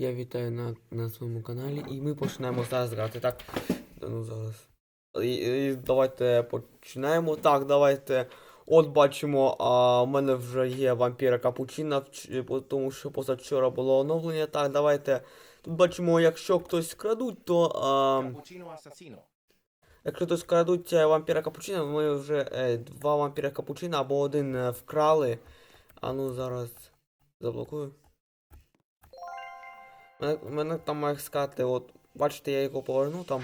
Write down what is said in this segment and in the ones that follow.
Я вітаю на, на своєму каналі і ми почнемо зараз грати. Так. Ну зараз. І, і давайте починаємо. Так, давайте. От бачимо, а в мене вже є вампіра Капучина, тому що позавчора було оновлення. Так, давайте. Тут бачимо, якщо хтось крадуть, то. А. Якщо хтось крадуть е, вампіра Капучино, ми вже е, два вампіра Капучино або один е, вкрали. А ну зараз заблокую. Мене, мене там має сказати, от, бачите, я його поверну там.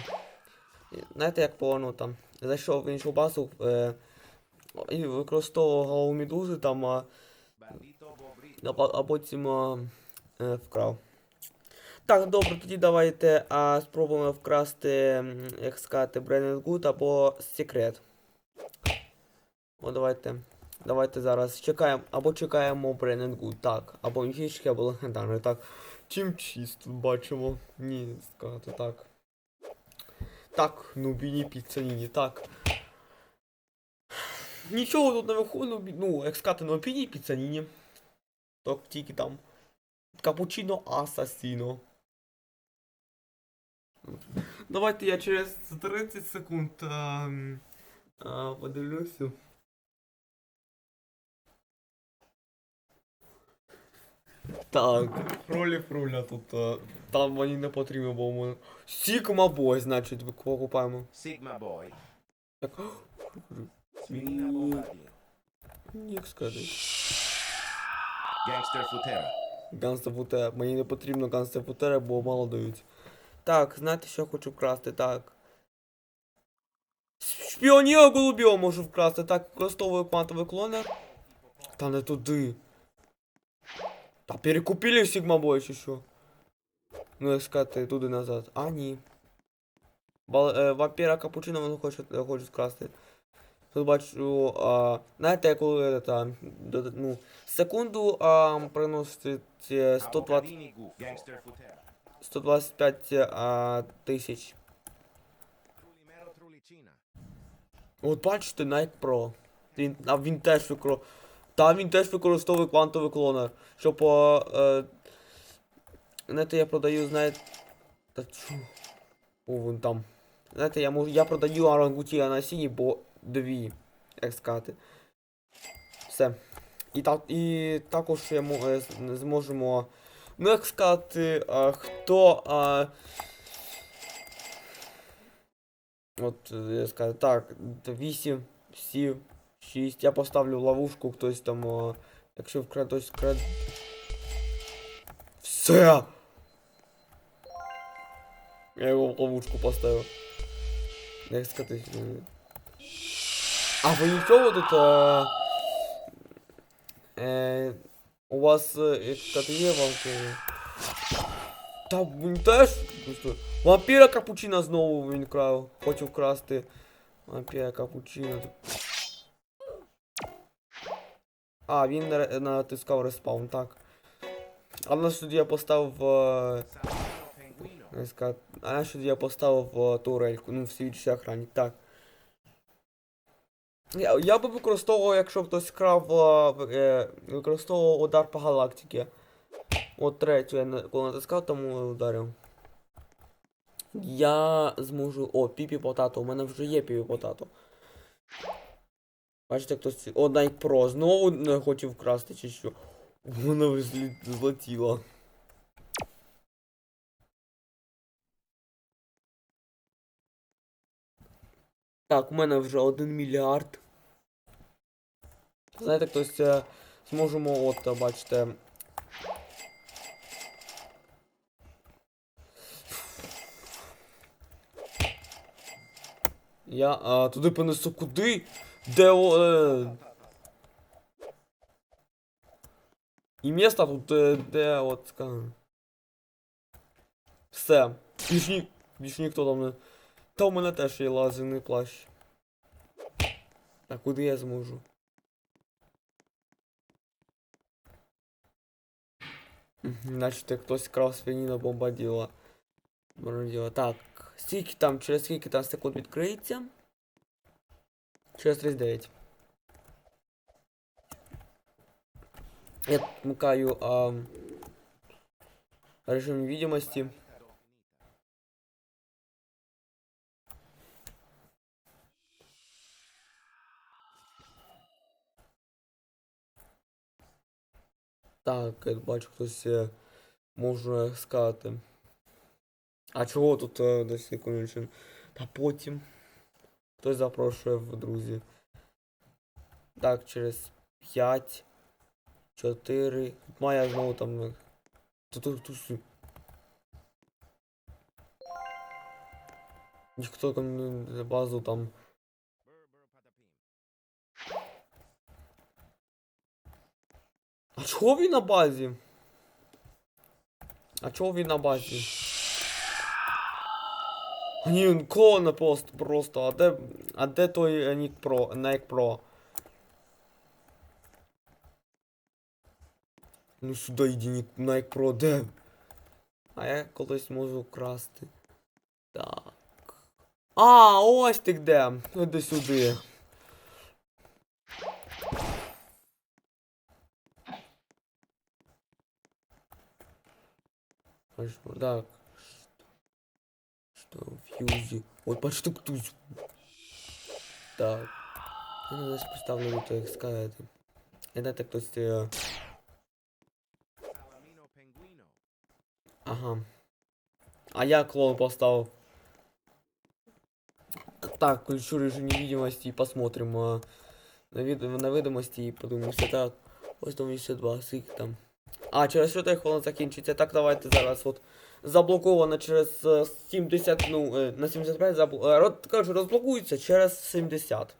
Знаєте, як поверну там? Зайшов в іншу базу е, і використовував медузи там, а, а, потім а, е, вкрав. Так, добре, тоді давайте а, спробуємо вкрасти, як сказати, Branded Good або секрет. О, давайте. Давайте зараз чекаємо. Або чекаємо Branded Good, так. Або міфічки, або легендарний, так. Чим чист бачимо. Ні, сказати так. Так, ну біні піцаніні, так. Нічого тут не виходить, ну, ну, як сказати, ну біні піцаніні. Так, тільки там. Капучино асасіно. Давайте я через 30 секунд а, а, подивлюся. Так, кролі круля тут. а, Там мені не потрібно, бо ми. Сігма бой, значить, ви покупаємо. Sigma Boy. Так. Spinina Bombardier. Як сказати. Gangster Futera. Ганста Футера. Мені не потрібно Ганста Футера, бо мало дають. Так, знаєте, що я хочу вкрасти? Так. Шпіоніра голубів можу вкрасти. Так, використовую квантовий клонер. Та не туди. Та перекупили Sigma Boy чи що? Ну, сказати, туди назад. А, ні. Бал, е, вампіра Капучино вони хочуть, е, хочуть вкрасти. Тут бачу, а, знаєте, коли та, ну, секунду а, приносить е, 120, Avocadini Goof. Gangster Futera. 125 а, тисяч. От бачите, Nike Pro. Він, а він теж викро... Та він теж використовує квантовий клонер. Щоб а, е, знаєте, я продаю, знаєте. Та чу. О, вон там. Знаєте, я можу. Я продаю орангутіна на сіні, бо дві. Як сказати. Все. І так, і також я е, зможемо. Ну, як сказати, а, хто. А, От, е, я скажу, так, 8, 7, 6. Я поставлю ловушку, хтось там, о, якщо вкрад, хтось вкрад... Все! Я його в ловушку поставив. Як сказати. е, А ви нічого тут. Е, е, у вас, е, як сказати, є вампіри? Та він теж. просто Вампіра капучино знову він крав. Хочу вкрасти. Вампіра капучино. А, він на- натискав респаун, так. А на сюди я поставив. е, А на сюди я поставив е, турельку, ну в свідчій охрані, так. Я, би використовував, якщо хтось крав, е, е, використовував удар по галактиці. От третю я коли натискав, тому ударив. Я зможу. О, піпі потато. У мене вже є піпі потато. Бачите, хтось. О, Nike Pro знову не хотів вкрасти чи що. Воно злетіло. Так, у мене вже 1 мільярд. Знаєте, хтось зможемо, от, бачите. Я а, туди понесу куди? Де о, е... І місто тут, е, де от скажем. Все. Більш, ні... Більш ніхто там не. Та у мене теж є лазерний плащ. А куди я зможу? Мгм, Значить, хтось крав свиніна бомбаділа. Бомбаділа. Так, скільки там, через скільки там секунд відкриється? Через 39. Я вмикаю а, режим видимости. Так, я бачу, хтось е, може сказати. А чого тут е, десь не кончен? Та потім. Хтось запрошує в друзі. Так, через 5, 4. Має знову там. Ніхто там не- базу там. А чого він на базі? А чого він на базі? Ні, він клоне просто. А де. А де той е, Нік Про, Nike Pro? Ну сюди йди, Nike Pro, де? А я колись можу красти. Так. А, ось ти де. Іди сюди. Так. Фьюзи? Ой, почти ктусь. Так. Я на нас поставлю вот як сказати. Я дайте хтось. Ага. А я клон поставил. Так, включу режим невидимости и посмотрим а, на, вид на видимости и подивимося. Так, ось там 82, скільки там. А, через 4 хвилин закінчиться. Так, давайте зараз от заблоковано через е, 70, ну, е, на 75 забл... е, кажу, розблокується через 70.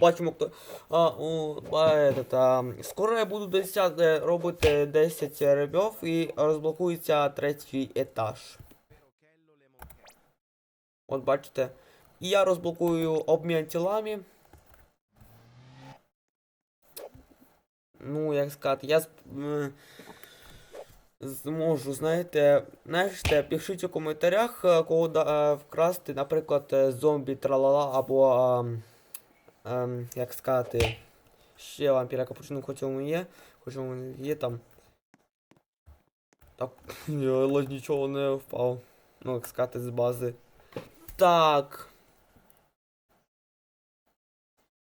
Бачимо, хто. А, у, ба, этот, а, скоро я буду 10, е, робити 10 ребів і розблокується третій етаж. От бачите. І я розблокую обмін тілами. Ну, як сказати, я зможу, знаєте, знаєте, пишіть у коментарях, е, кого да, е, вкрасти, наприклад, е, зомбі тралала або, ем, ем, як сказати, ще вампіра капучино, хоч є, хоч у є там. Так, я нічого не впав. Ну, як сказати, з бази. Так.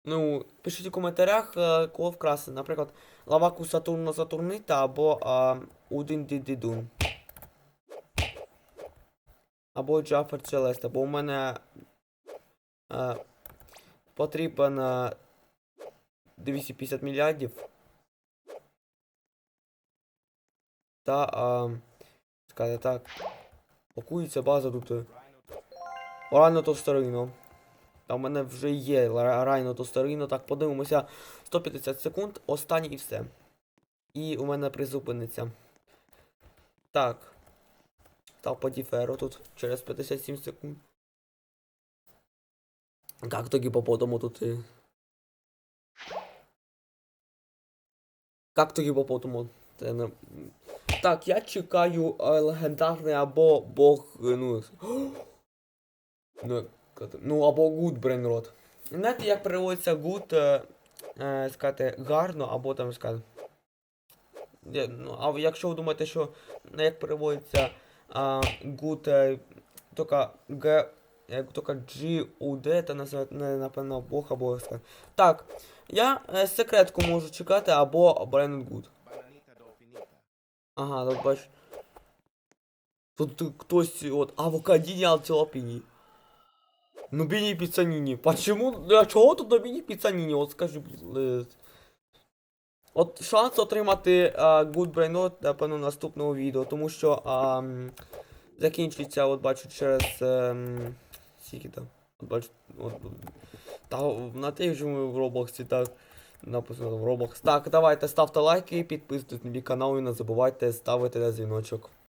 Ну, пишіть у коментарях, кого вкрасти. Наприклад, лаваку Сатурна Сатурнита або а, Удин Дідідун. Або Джафер Челеста, бо у мене е, потрібен е, 250 мільярдів. Та, а, сказати так, пакується база тут. е, Райно то старино. Та в мене вже є райно то старино. Так, подивимося. 150 секунд, останнє і все. І у мене призупиниться. Так. Став по тут через 57 секунд. Як тоді по тут. і- Як тоді по подому? Не... Так, я чекаю легендарний або бог. е, Ну, Ну, ну або good brain rot. Знаєте, як переводиться good, е, е, сказати, гарно, або там сказати. Ну, а якщо ви думаєте, що ну, як переводиться а, good, е, тільки G, е, тільки G, U, D, називають, напевно, Бог або сказати. Так, я е, секретку можу чекати або brain good. Ага, тут бач. Тут хтось от авокадіні антилопіні. Ну біні піцаніні. Почему? Для чого тут на біні піцаніні? От скажи, блін. От шанс отримати а, Good Brain Rot, напевно, наступного відео, тому що а, закінчиться, от бачу, через. ем, скільки там? От бачу, от, та на тих ми в Роблоксі, так. Написано в Роблокс. Так, давайте ставте лайки, підписуйтесь на мій канал і не забувайте ставити на дзвіночок.